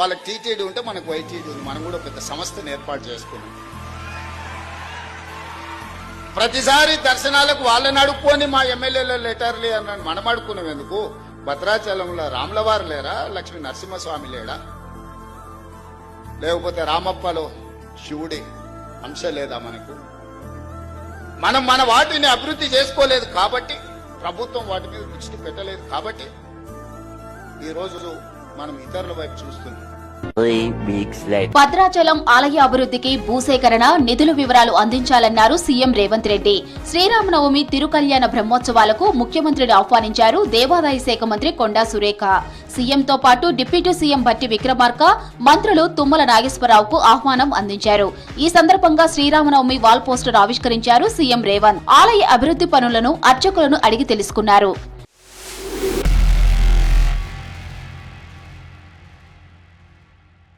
వాళ్ళకి టీటీడీ ఉంటే మనకు వైటీడీ ఉంది. మనం కూడా పెద్ద సంస్థను ఏర్పాటు చేసుకున్నాం. ప్రతిసారి దర్శనాలకు వాళ్ళని అడుక్కొని మా ఎమ్మెల్యేల లెటర్లు అన్నాడు మనం అడుక్కున్నాం ఎందుకు? భద్రాచలంలో రాములవారు లేరా? లక్ష్మీ నరసింహస్వామి లేడా? లేకపోతే రామప్పలో శివుడి అంశ లేదా మనకు? మనం మన వాటిని అభివృద్ధి చేసుకోలేదు కాబట్టి ప్రభుత్వం వాటి మీద దృష్టి పెట్టలేదు కాబట్టి ఈ రోజు మనం ఇతరుల వైపు చూస్తున్నాం. భద్రాచలం ఆలయ అభివృద్ధికి భూసేకరణ నిధుల వివరాలు అందించాలన్నారు సీఎం రేవంత్ రెడ్డి. శ్రీరామనవమి తిరుకల్యాణ బ్రహ్మోత్సవాలకు ముఖ్యమంత్రిని ఆహ్వానించారు దేవాదాయ శాఖ మంత్రి కొండా సురేఖ. సీఎంతో పాటు డిప్యూటీ సీఎం బట్టి విక్రమార్క మంత్రులు తుమ్మల నాగేశ్వరరావుకు ఆహ్వానం అందించారు. ఈ సందర్భంగా శ్రీరామనవమి వాల్ పోస్టర్ ఆవిష్కరించారు సీఎం రేవంత్. ఆలయ అభివృద్ధి పనులను అర్చకులను అడిగి తెలుసుకున్నారు.